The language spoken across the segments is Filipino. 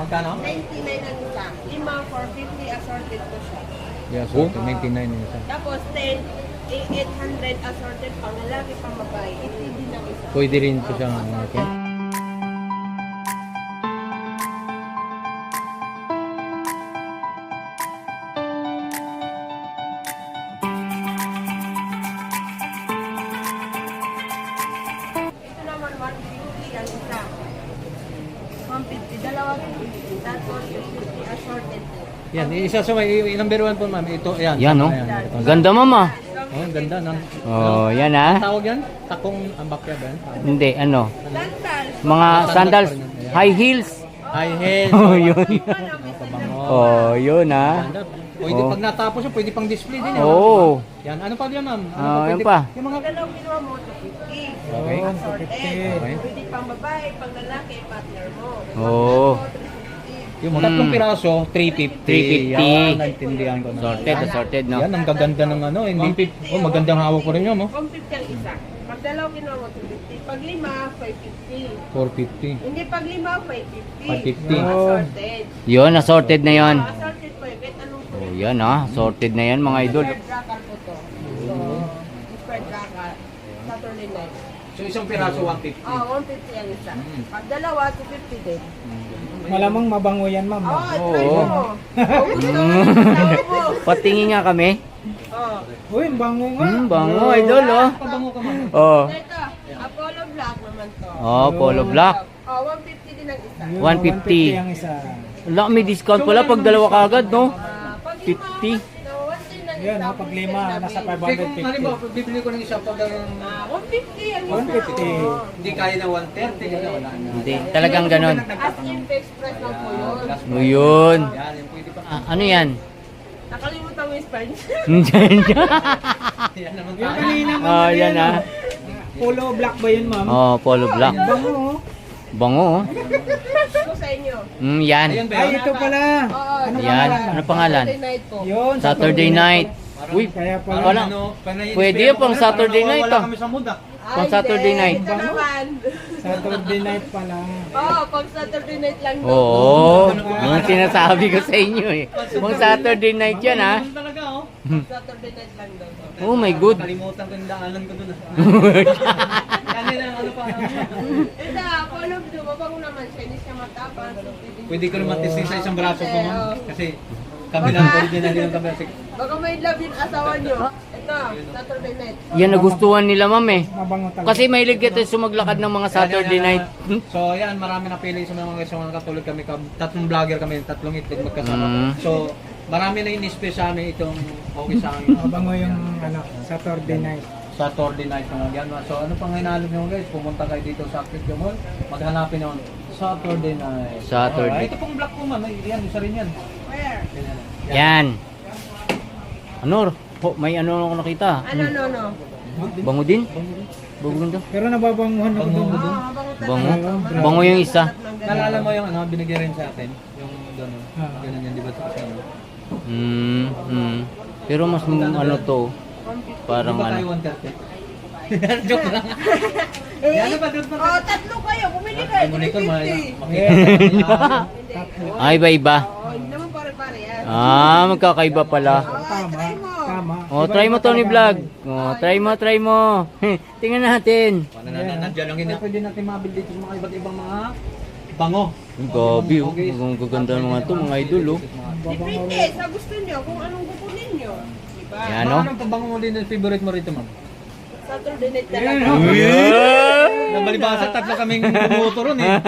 Magkano? 99 ang isa. Lima for 50 assorted po siya. Yeah, so 99 yung isa. Tapos 10, eh, 800 assorted pang lalaki pang babae. Ito din ang isa. Pwede rin ito siyang okay. Yan, isa sa may number one po ma'am. Ito, ayan. Yan, no? Ayan, ito. Ganda, mama. Oh, ang ganda. Ng, Oh, yan Ang ah. tawag yan? Takong ambakya ba yan? Hindi, ano. Sandals. Mga sandals, high heels. High heels. Oh, yun. Pabango. Oh, yun ah. Ganda. Pwede Oh. pag natapos yun, pwede pang display din yan. Oo. Yan, ano pa yan ma'am? Ano Ah, pwede- yan pa. Yung mga... Dalawang ginawa mo, 250. Okay. Okay. Pwede pang babae, pang lalaki, partner mo. Oo. Yung tatlong Mm. piraso, 350. 350. Yan, naintindihan ko na. Sorted, sorted, no? Yan, ang gaganda ng ano. Hindi, oh, magandang hawak ko rin yun, oh. 150 ang isa. Pag dalaw ginawa mo, 250. Pag lima, 550. 450. Hindi pag lima, 550. 550. Assorted. Yun, assorted na yun. Ah, assorted po yun. Kahit anong po. Oh, yan ah. Sorted na yan, mga idol. Square tracker po to. So, square tracker. Saturday night. So, isang piraso, 150. Ah, 150 ang isa. Mm. Pag dalawa, 250 din. Malamang mabango yan, ma'am. Oh, Oo. try mo. Oh, mo, gusto mo. Patingin nga kami. Oh. Uy, ang bango nga. Hmm, bango, idol, oh. Pabango ka man. Oh. Ito, Apollo Black naman to. Oh, polo black. Oh, 150 din ang isa. Yun, 150. 150 ang isa. Wala, may discount pala pag dalawa kagad, no? Ah, pag 50. Lima, no, 110 lang Yan, isa, ha, pag lima, nasa bill. Kasi kung halimbawa, 550. bibili ko ng isa pag ang Ah, 150 ang isa. 150. Oo. hindi kaya na 130, kaya wala na. Hindi, talagang ganon. As in fixed price lang po yun. Oh, yun. Yan, yung pwede pa. Ah, ano yan? Nakalimutan mo yung Spanish. Yan naman Yung kanina, oh, yan ah. Polo black ba yun, ma'am? Oh, polo black. Bango, oh. Bango, oh. Mm, yan. Ay, ito pala. Oo. Ano Yan. pangalan? Ano pangalan? Saturday night po. Yun, Saturday night. Uy, Kaya pala. Wala. Ano, Pwede yun pang Saturday night, ah. kami sa mood ah. Pang Ay, Saturday night. Ito naman. Saturday night pala. Oo, pag Saturday night lang daw. oo. Yung sinasabi ko sa inyo eh. Kung Saturday night yan, ah. Ganun talaga oh. Pag Saturday night lang daw. Oh my good. Kalimutan ko yung daanan ko dun ah. Ano. Ito, Apollo Blue, mabango naman siya. Hindi siya matapang. pwede- ko naman testing sa isang braso ko ma'am. Kasi kabilang original yung kabilang. Baka may love yung asawa nyo. Ito, Saturday night. Yan nagustuhan nila, ma'am eh. Mabango talaga. Kasi mahilig ito sumaglakad ng mga Saturday night. So yan, marami na pili sa mga guys, mga katulad kami, kam- tatlong vlogger kami, tatlong itlog magkasama. Mm. So, marami na in-space sa amin itong okay sa amin. Mabango yung ano, Saturday night. Saturday night mga yan. So, ano pang hinalo nyo guys? Pumunta kayo dito sa Active Mall, maghanapin nyo Saturday night. Saturday. Alright, ito pong black po ma'am, Ay, yan, isa rin yan. Where? Yan. Ano? Ho, may ano ako nakita. Ano, no, no. Bango din? Bango din daw. Pero nababanguhan ako Bango doon. Ah, bango. Bango. Yung isa. Nalala mo yung ano, binigyan rin sa atin, yung doon, Ah. ganun yan, di ba? Sa ano? Hmm, hmm. Pero mas m- ano to, parang ba ano. tayo 130? Joke lang. Eh, Yan ba doon pa? Oh, tatlo kayo. Bumili kayo. Ay, monitor, ma- 350. makita ka Hindi. Ay, iba-iba. Oh, hindi naman pare-pare yan. Ah, magkakaiba pala. Oh, Tama. try mo. Tama. Oh, Iba- try mo iba Tony. Vlog. Oh, try mo, try mo. Tingnan natin. Na, na, nandiyan lang yun. Pwede natin mabil dito sa mga iba't ibang mga bango. Ang gabi oh. Ang gaganda ng mga to, mga idol oh. Depende sa gusto nyo kung anong kukunin nyo. Yan Ano? oh. Anong pabango mo din yung favorite mo rito, ma'am? Saturday night talaga. Yeah! Nabalibasa, tatlo kaming bumuto ron eh.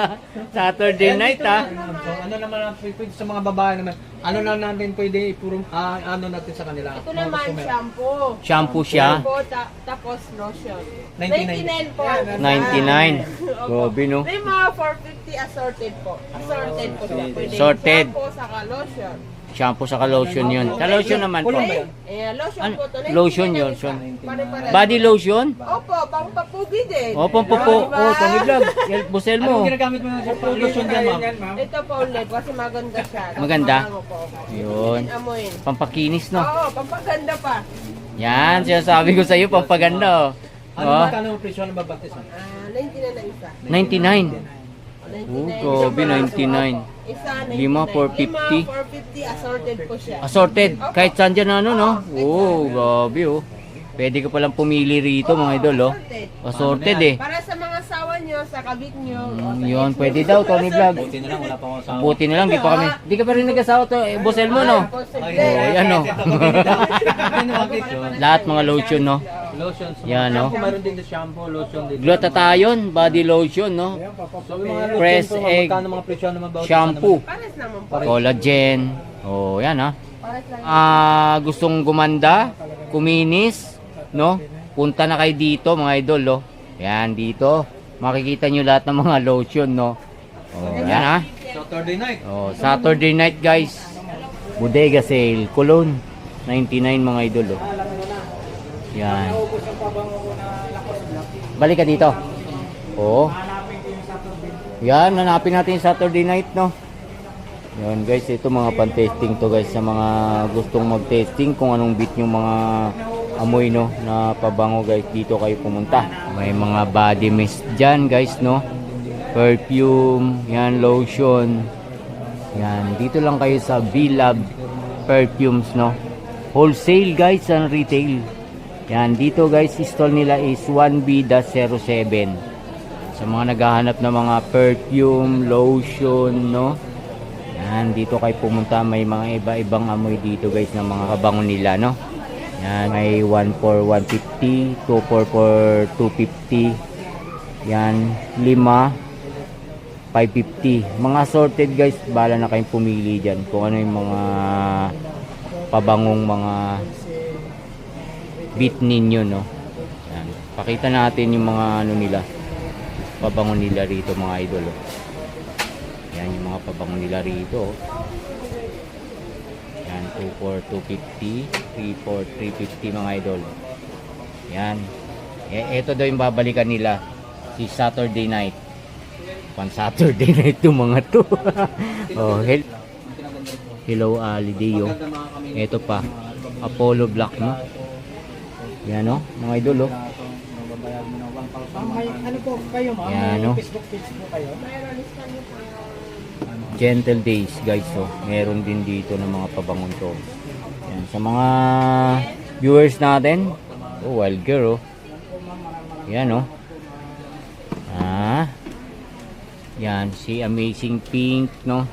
Saturday night ah. So, ano naman ang pwede sa mga babae naman? Ano na natin pwede ipuro, ah, ano natin sa kanila? Ito Mga naman customer. shampoo. Shampoo siya. Shampoo, ta- tapos lotion. 99. 99 po. 99. Opo. Grabe, no? May mga 450 assorted po. Assorted po siya. Pwede Sorted. Shampoo saka lotion. Shampoo sa lotion yun. Sa lotion naman po. Eh, lotion Ano? po to. 99 Lotion yun, isa. son. Pare-pare. Body lotion? Opo, pang papugi din. Oh, pampupo. Oh, Tony Vlog. Yan, Busel Anong mo. ginagamit mo sa pollution dyan, ma'am? Yan, ma'am. Ito po ulit kasi maganda siya. Tapos Maganda? mabango po. Yun. Amoyin. Pampakinis no. Oo, pampaganda pa. Yan, sinasabi ko sa iyo, pampaganda oh. Ano Oh, magkano ang presyo ng babatis? ma'am? Ah, 99 na isa. 99. 99. Oh, grabe, 99. Lima, 450. 450 assorted po siya. Assorted. Kahit saan dyan ano, no? Oo, grabe oh. Pwede ka palang pumili rito mga idol, oh. Assorted eh. Para sa mga sawa nyo, sa kabit nyo. o Mm, sa yun, ex- pwede daw, Tony Vlog. Buti na lang, wala pa akong asawa. Buti na lang, di pa kami. Di ka pa rin nag-asawa to, eh, Boss Elmo, no? Ay, Oh, yan, no? Lahat mga lotion, no? Lotions. Yan, no? Shampoo, Mayroon din din shampoo, lotion din. Glutathione, body lotion, no? So, yung mga Press lotion po, egg, magkano mga presyo naman ba? Shampoo, Pares naman po. Collagen. Oh, yan, ha? Lang. Ah, gustong gumanda, kuminis, no? Punta na kayo dito, mga idol, oh. Yan, dito. Makikita nyo lahat ng mga lotion, no? Oh, yan, ha? Saturday night. Oh, Saturday night, guys. Bodega sale, Cologne. 99 mga idol, oh. Yan. Balik ka dito. Oo. Yan, hanapin natin yung Saturday night, no? Yan, guys, ito mga pan-testing to, guys, sa mga gustong mag-testing kung anong beat yung mga amoy, no, na pabango, guys, dito kayo pumunta. May mga body mist dyan, guys, no? Perfume, yan, lotion. Yan, dito lang kayo sa V-Lab Perfumes, no? Wholesale, guys, and retail. Yan, dito, guys, stall nila is 1B-07 sa mga naghahanap ng mga perfume, lotion, no? Yan, dito kayo pumunta. May mga iba-ibang amoy dito guys ng mga kabango nila, no? Yan, may 1 for 150, 2 for for 250. Yan, 5 550. Mga sorted guys, bala na kayong pumili dyan kung ano yung mga pabangong mga beat ninyo, no? Yan. Pakita natin yung mga ano nila pabango nila rito mga idol oh. yan yung mga pabango nila rito oh. yan 2 for 250 3 for 350 mga idol yan eh, ito daw yung babalikan nila si Saturday night pan Saturday night to mga to oh hel hello Ali Dio kami. ito pa Apollo Black no yan oh mga idol oh Mababayad mo ng 1,000. Ma'am, may ano po kayo ma'am? Yan, May no? Facebook page po kayo? Gentle Days guys oh. Meron din dito ng mga pabangon to. Yan sa mga viewers natin. Oh, wild girl oh. Yan oh. Ah. Yan si Amazing Pink no.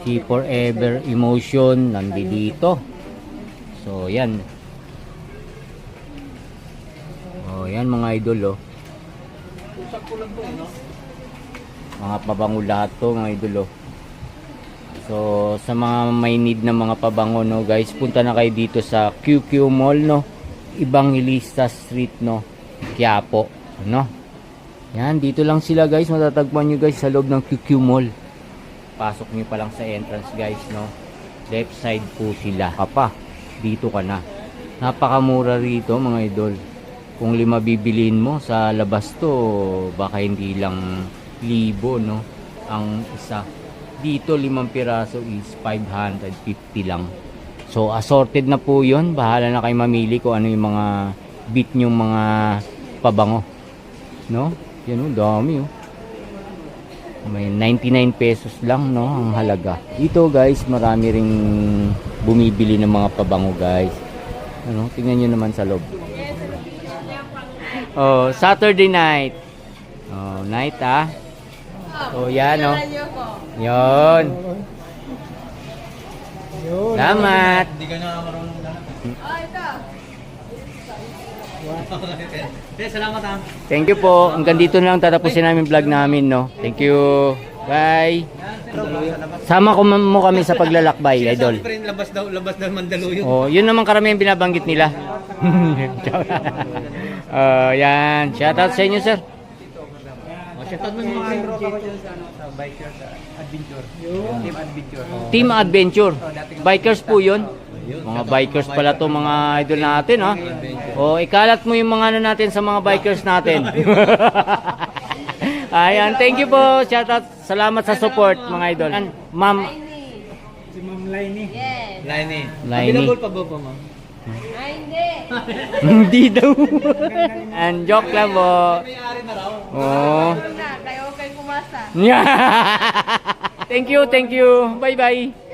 Si Forever Emotion nandito. So yan. Oh, yan mga idol oh. Mga pabango lahat to mga idol oh. So sa mga may need ng mga pabango no guys, punta na kayo dito sa QQ Mall no. Evangelista Street no. Quiapo no. Yan, dito lang sila guys, matatagpuan nyo guys sa loob ng QQ Mall. Pasok nyo pa lang sa entrance guys no. Left side po sila. Papa, dito ka na. Napakamura rito mga idol. Kung lima bibilin mo sa labas to, baka hindi lang libo no? Ang isa. Dito limang piraso is 550 lang. So assorted na po yon bahala na kayo mamili kung ano yung mga bit nyong mga pabango. No? Yan oh dami oh. May 99 pesos lang no? Ang halaga. Dito guys marami ring bumibili ng mga pabango guys. Ano? Tingnan nyo naman sa loob oh Saturday night oh night ah Oh, yan, oh. Yon. Yun. Salamat. Hindi ka na marunong lahat. Oh, ito. Eh, salamat ha. Thank you po. Hanggang dito na lang tatapusin namin vlog namin, no. Thank you. Bye. Sama ko mo kami sa paglalakbay, idol. Siyempre, labas daw, labas daw Mandaluyong. Oh, yun naman karamihan binabanggit nila. Oh, yan. Shoutout sa inyo, sir. Oh, shoutout mo mga dyan sa, ano, sa biker sa adventure. Team adventure. Team Adventure. Bikers po yun. Mga bikers pala to mga idol natin, ha. O, ikalat mo yung mga ano natin sa mga bikers natin. Ayan, thank you po. Shoutout. Salamat sa support, mga idol. Ma'am. Si Ma'am Lainey. Yes. Laini. Laini. Available pa ba po, ma'am? Ay, hindi. hindi daw. And joke lang po. May-ari na raw. Na, kayo kay kumasa. Thank Thank you, thank you. Bye-bye.